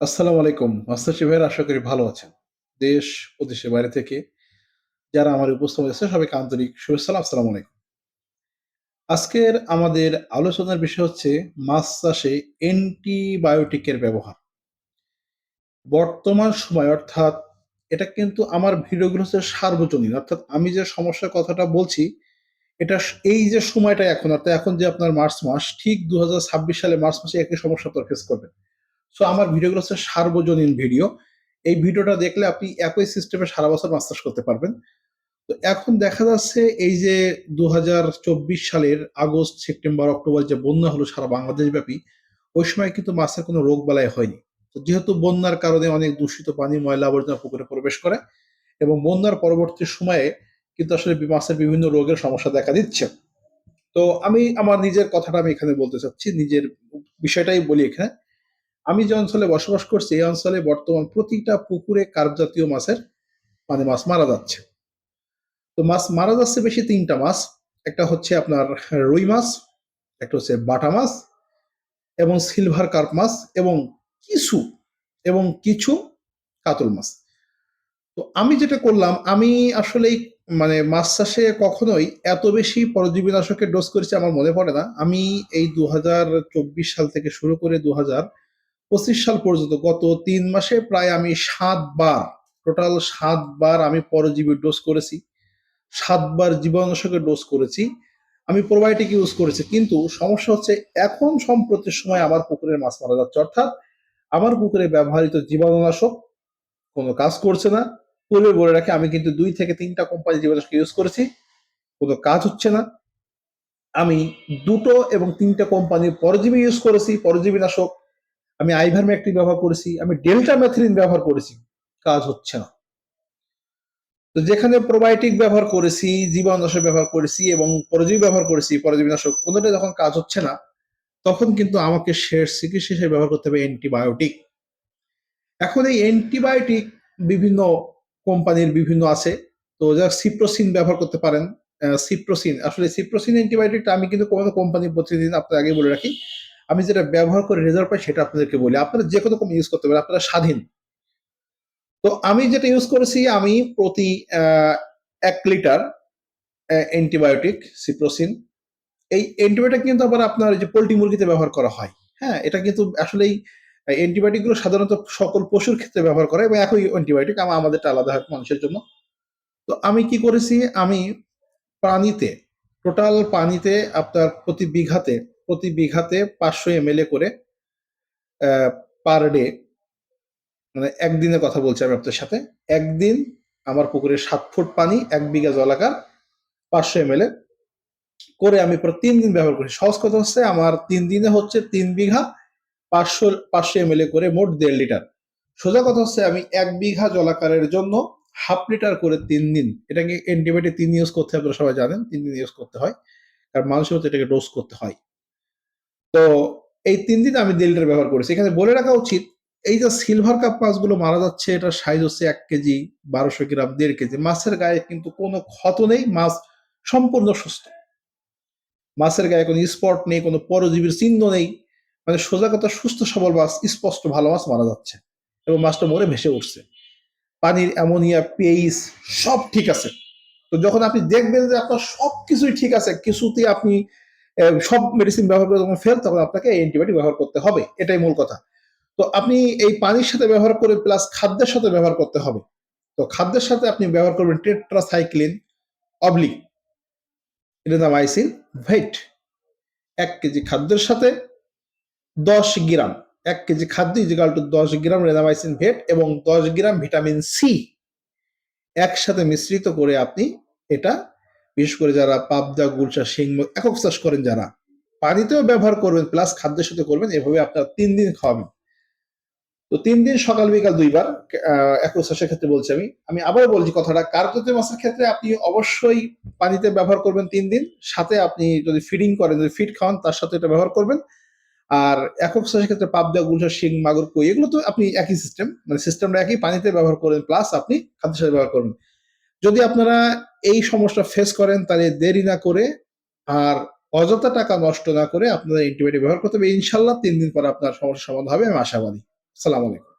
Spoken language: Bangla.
আসসালামু আলাইকুম। মাস্টারচি ভাইয়েরা, আশা করি ভালো আছেন। দেশ ও দেশের বাইরে থেকে যারা আমার উপস্থিত হয়েছে, সবাইকে আন্তরিক শুভেচ্ছা, আসসালামু আলাইকুম। আজকের আমাদের আলোচনার বিষয় হচ্ছে মাছ চাষে অ্যান্টিবায়োটিকের ব্যবহার। বর্তমান সময় অর্থাৎ এটা কিন্তু আমার ভিডিওগুলো হচ্ছে সার্বজনীন অর্থাৎ আমি যে সমস্যার কথাটা বলছি, এটা এই যে সময়টা এখন, অর্থাৎ এখন যে আপনার মার্চ মাস, ঠিক ২০২৬ সালে মার্চ মাসে একই সমস্যা আপনারা ফেস করবেন। সো আমার ভিডিওগুলো হচ্ছে সার্বজনীন ভিডিও। এই ভিডিওটা দেখলে আপনি একই সিস্টেমে সারা বছর চাষ করতে পারবেন। তো এখন দেখা যাচ্ছে এই যে ২০২৪ সালের আগস্ট, সেপ্টেম্বর, অক্টোবর যে বন্যা হলো সারা বাংলাদেশ ব্যাপী, ওই সময় কিন্তু মাছের কোনো রোগ রোগবালাই হয়নি। তো যেহেতু বন্যার কারণে অনেক দূষিত পানি, ময়লা আবর্জনা পুকুরে প্রবেশ করে এবং বন্যার পরবর্তী সময়ে কিন্তু আসলে মাছের বিভিন্ন রোগের সমস্যা দেখা দিচ্ছে। তো আমি আমার নিজের কথাটা আমি এখানে বলতে চাচ্ছি। নিজের বিষয়টাই বলি এখানে। আমি যে অঞ্চলে বসবাস করছি এই অঞ্চলে বর্তমান প্রতিটা পুকুরে কার্প জাতীয় মাছের মানে মাছ মারা যাচ্ছে। তো মাছ মারা যাচ্ছে বেশি তিনটা মাছ। একটা হচ্ছে আপনার রুই মাছ, একটা হচ্ছে বাটা মাছ এবং সিলভার কার্প মাছ এবং কিছু এবং কিছু কাতল মাছ। তো আমি যেটা করলাম আমি আসলেই মানে মাছ চাষে কখনোই এত বেশি পরজীবীনাশকের ডোজ করেছি আমার মনে পড়ে না। আমি এই ২০২৪ সাল থেকে শুরু করে ২০২৫ সাল পর্যন্ত গত তিন মাসে প্রায় আমি ৭ বার টোটাল ৭ বার আমি পরজীবীর ডোজ করেছি। ৭ বার জীবাণুনাশকের ডোজ করেছি। আমি প্রোবায়োটিক ইউজ করেছি। কিন্তু সমস্যা হচ্ছে এখন সম্প্রতির সময় আমার পুকুরের মাছ মারা যাচ্ছে। অর্থাৎ আমার পুকুরে ব্যবহৃত জীবাণুনাশক কোনো কাজ করছে না। পূর্বে বলে রাখি আমি কিন্তু দুই থেকে ৩ টা কোম্পানির জীবাণুনাশক ইউজ করেছি। কোনো কাজ হচ্ছে না। আমি দুটো এবং ৩ টা কোম্পানির পরজীবী ইউজ করেছি, পরজীবীনাশক। আমি আইভারমেকটিন ব্যবহার করেছি, আমি ডেল্টা ডেল্টামেথিলিন ব্যবহার করেছি। কাজ হচ্ছে না। তো যেখানে প্রোবায়োটিক ব্যবহার করেছি, জীবাণুনাশক ব্যবহার করেছি এবং পরজীবী ব্যবহার করেছি, পরজীবীনাশক কোনটাই যখন কাজ হচ্ছে না, তখন কিন্তু আমাকে শেষ চিকিৎসা হিসেবে ব্যবহার করতে হবে অ্যান্টিবায়োটিক। এখন এই অ্যান্টিবায়োটিক বিভিন্ন কোম্পানির বিভিন্ন আছে। তো যা সিপ্রোসিন ব্যবহার করতে পারেন। সিপ্রোসিন আসলে সিপ্রোসিন অ্যান্টিবায়োটিকটা আমি কিন্তু কোনো কোম্পানির প্রতিদিন আপনাদের আগে বলে রাখি। আমি যেটা ব্যবহার করে রেজাল্ট পাই সেটা আপনাদেরকে বলি। আপনারা যেকোনো কোম্পানি ইউজ করতে পারেন। আপনারা স্বাধীন। তো আমি যেটা ইউজ করেছি, আমি প্রতি ১ লিটার অ্যা অ্যান্টিবায়োটিক সিপ্রোসিন। এই অ্যান্টিবায়োটিক কিন্তু আবার আপনার যে পোলট্রি মুরগিতে ব্যবহার করা হয়। হ্যাঁ? এটা কিন্তু আসলেই আ অ্যান্টিবায়োটিকগুলো সাধারণত সকল পশুর ক্ষেত্রে ব্যবহার করে এবং একই অ্যান্টিবায়োটিক আমার আমাদেরটা আলাদা হয় মানুষের জন্য। তো আমি কি করেছি, আমি পানিতে টোটাল পানিতে আপনার প্রতি বিঘাতে প্রতি বিঘাতে ৫০০ এমএল করে পার ডে মানে একদিনের কথা বলছি আমি আপনার সাথে। একদিন আমার পুকুরে সাত ফুট পানি, এক বিঘা জলাকার ৫০০ এমএল করে আমি প্রায় তিন দিন ব্যবহার করি। সহজ কথা হচ্ছে আমার তিন দিনে হচ্ছে তিন বিঘা ৫০০ ৫০০ এমএল করে মোট দেড় লিটার। সোজা কথা হচ্ছে আমি এক বিঘা জলাকারের জন্য হাফ লিটার করে তিন দিন। এটাকে অ্যান্টিবায়োটিক তিন ইউজ করতে আপনারা সবাই জানেন। তিন দিন ইউজ করতে হয়। কারণ মানুষের মতো এটাকে ডোজ করতে হয়। তো এই তিন দিন আমি ১.৫ লিটার ব্যবহার করেছি। এখানে বলে রাখা উচিত এই যে সিলভার কাপ মাছগুলো মারা যাচ্ছে এটা সাইজ হচ্ছে এক কেজি, বারোশো গ্রাম, দেড় কেজি। মাছের গায়ে কিন্তু কোনো ক্ষত নেই। মাছ সম্পূর্ণ সুস্থ। মাছের গায়ে কোনো স্পট নেই, কোনো পরজীবীর চিহ্ন নেই। মানে সোজা কথা সুস্থ সবল মাছ, স্পষ্ট ভালো মাছ মারা যাচ্ছে। এবং মাছটা মরে ভেসে উঠছে। পানির অ্যামোনিয়া, পিএইচ সব ঠিক আছে। তো যখন আপনি দেখবেন যে আপনার সবকিছুই ঠিক আছে, কিছুতেই আপনি সব মেডিসিন ব্যবহার করে যখন ফেল তখন আপনাকে অ্যান্টিবায়োটিক ব্যবহার করতে হবে। এটাই মূল কথা। তো আপনি এই পানির সাথে ব্যবহার করে প্লাস খাদ্যের সাথে ব্যবহার করতে হবে। তো খাদ্যের সাথে আপনি ব্যবহার করবেন টেট্রাসাইক্লিন অবলিক ইরিনামাইসিন ভেট এক কেজি খাদ্যের সাথে ১০ গ্রাম, এক কেজি খাদ্য equal to ১০ gram Renamycin vet, এবং ১০ গ্রাম ভিটামিন সি একসাথে মিশ্রিত করে আপনি এটা বিশেষ করে যারা পাবদা, গুলশা, শিং একক চাষ করেন যারা পানিতেও ব্যবহার করবেন প্লাস খাদ্যের সাথে করবেন এভাবে আপনারা তিন দিন খাওয়াবেন। তো তিন দিন সকাল বিকাল ২ বার একক চাষের ক্ষেত্রে বলছি আমি। আমি আবারও বলছি কথাটা কার্প মাছের ক্ষেত্রে আপনি অবশ্যই পানিতে ব্যবহার করবেন তিন দিন। সাথে আপনি যদি ফিডিং করেন, যদি ফিড খাওয়ান তার সাথে এটা ব্যবহার করবেন। আর একক চাষের ক্ষেত্রে পাবদা, গুলশা, শিং, মাগুর, কই এগুলো তো আপনি একই সিস্টেম। মানে সিস্টেমটা একই পানিতে ব্যবহার করবেন প্লাস আপনি খাদ্যের সাথে ব্যবহার করবেন। যদি আপনারা এই সমস্যা ফেস করেন, তাহলে দেরি না করে আর অযথা টাকা নষ্ট না করে আপনারা অ্যান্টিবায়োটিক ব্যবহার করতে হবে। ইনশাল্লাহ তিন দিন পর আপনার সমস্যার সমাধান হবে, আমি আশাবাদী। সালাম আলাইকুম।